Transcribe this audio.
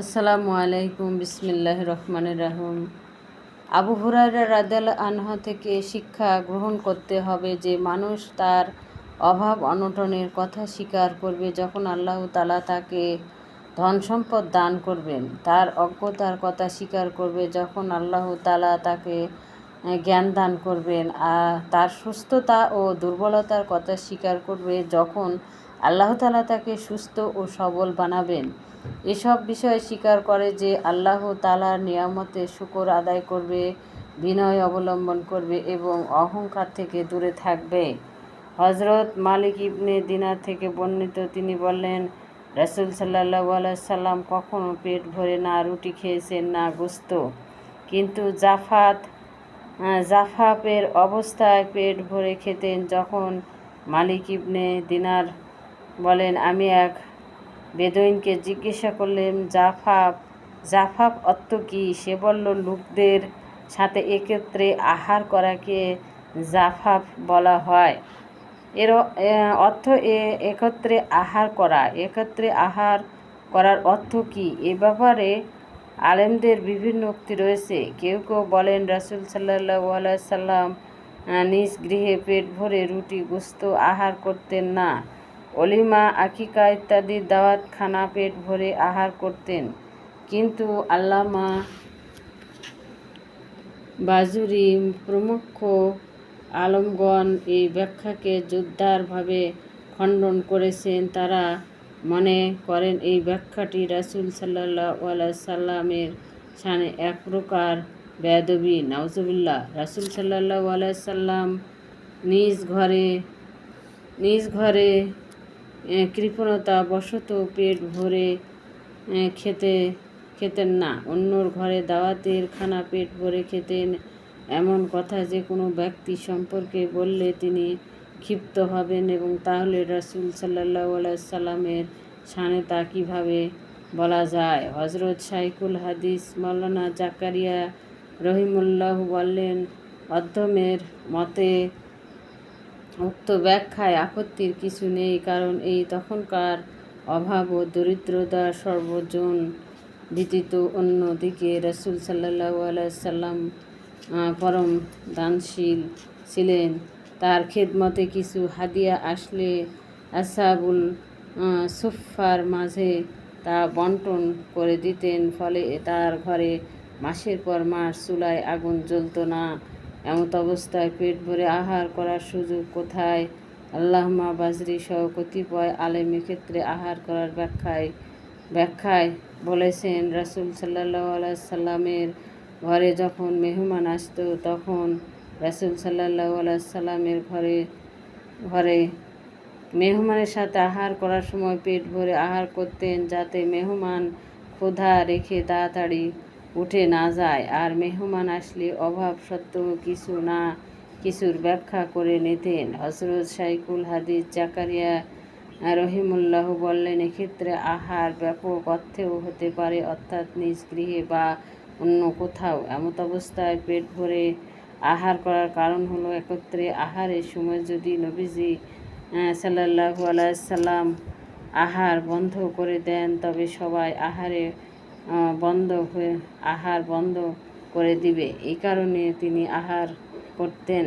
আসসালামু আলাইকুম বিসমিল্লাহ রহমান রাহম। আবু হুরায়রা রাদাল আনহা থেকে শিক্ষা গ্রহণ করতে হবে যে মানুষ তার অভাব অনটনের কথা স্বীকার করবে যখন আল্লাহ তালা তাকে ধন সম্পদ দান করবেন। তার অজ্ঞতার কথা স্বীকার করবে যখন আল্লাহ তালা তাকে জ্ঞান দান করবেন। আর তার সুস্থতা ও দুর্বলতার কথা স্বীকার করবে যখন আল্লাহ তালা তাকে সুস্থ ও সবল বানাবেন। এসব বিষয় স্বীকার করে যে আল্লাহ তালার নিয়ামতে শুকর আদায় করবে, বিনয় অবলম্বন করবে এবং অহংকার থেকে দূরে থাকবে। হজরত মালিক ইবনে দিনার থেকে বর্ণিত তিনি বললেন, রসুল সাল্লাহ সাল্লাম কখনও পেট ভরে না রুটি খেয়েছেন না গোস্ত কিন্তু জাফাত জাফাপের অবস্থায় পেট ভরে খেতেন যখন মালিক ইবনে দিনার বলেন, আমি এক বেদইনকে জিজ্ঞাসা করলেন জাফাফ জাফাফ অর্থ কী? সে বলল, লোকদের সাথে একত্রে আহার করাকে জাফাফ বলা হয়। এর অর্থ এ, একত্রে আহার করা। একত্রে আহার করার অর্থ কী? এ ব্যাপারে আলেমদের বিভিন্ন উক্তি রয়েছে। কেউ কেউ বলেন, রাসুল সাল্লাহ সাল্লাম নিজ গৃহে পেট ভরে রুটি গুস্ত আহার করতেন না। অলিমা আকিকা ইত্যাদি দাওয়াত খানা পেট ভরে আহার করতেন। কিন্তু আল্লামা বাজুরি প্রমুখ আলমগণ এই ব্যাখ্যাকে জোরদারভাবে খণ্ডন করেছেন। তারা মনে করেন, এই ব্যাখ্যাটি রাসুল সাল্লাহ সাল্লামের সানে এক প্রকার বেদবি নাউজুবিল্লাহ, রাসুল সাল্লাহ সাল্লাম নিজ ঘরে নিজ ঘরে কৃপণতা বশত পেট ভরে খেতে, খেতেন না। অন্যর ঘরে দাওয়াতের খানা পেট ভরে খেতেন। এমন কথা যে কোনো ব্যক্তি সম্পর্কে বললে তিনি ক্ষিপ্ত হবেন এবং তাহলে রাসুল সাল্লাহ সাল্লামের সানে তা কীভাবে বলা যায়? হজরত শাইকুল হাদিস মৌলানা জাকারিয়া রহিমুল্লাহ বললেন, অধ্যমের মতে উক্ত ব্যাখ্যায় আপত্তির কিছু নেই, কারণ এই তখনকার অভাব ও দরিদ্রতা সর্বজন ব্যতীত অন্যদিকে রসুল সাল্লাহ সাল্লাম পরম দানশীল ছিলেন। তার খেদমতে কিছু হাদিয়া আসলে আসাবুল সুফার মাঝে তা বন্টন করে দিতেন, ফলে তার ঘরে মাসের পর মাস চুলায় আগুন জ্বলত না। এমত অবস্থায় পেট ভরে আহার করার সুযোগ কোথায়? আল্লাহমা বাজরি সহ কতিপয় আলেম ক্ষেত্রে আহার করার ব্যাখ্যায় ব্যাখ্যায় বলেছেন রাসুল সাল্লাহ সাল্লামের ঘরে যখন মেহমান আসতো তখন রাসুল সাল্লাহ সাল্লামের ঘরে ঘরে মেহমানের সাথে আহার করার সময় পেট ভরে আহার করতেন যাতে মেহমান ক্ষুধা রেখে তাড়াতাড়ি উঠে না যায়। আর মেহমান আসলে অভাব সত্ত্বেও কিছু না কিছুর ব্যাখ্যা করে নিতেন। হজরত সাইকুল হাদিস জাকারিয়া রহিমুল্লাহ বললেন, এক্ষেত্রে আহার ব্যাপক অর্থেও হতে পারে, অর্থাৎ নিজ গৃহে বা অন্য কোথাও। এমত অবস্থায় পেট ভরে আহার করার কারণ হলো একত্রে আহারের সময় যদি নবীজি সাল্লাহু আলাইসাল্লাম আহার বন্ধ করে দেন, তবে সবাই আহারে বন্ধ হয়ে আহার বন্ধ করে দিবে। এই কারণে তিনি আহার করতেন।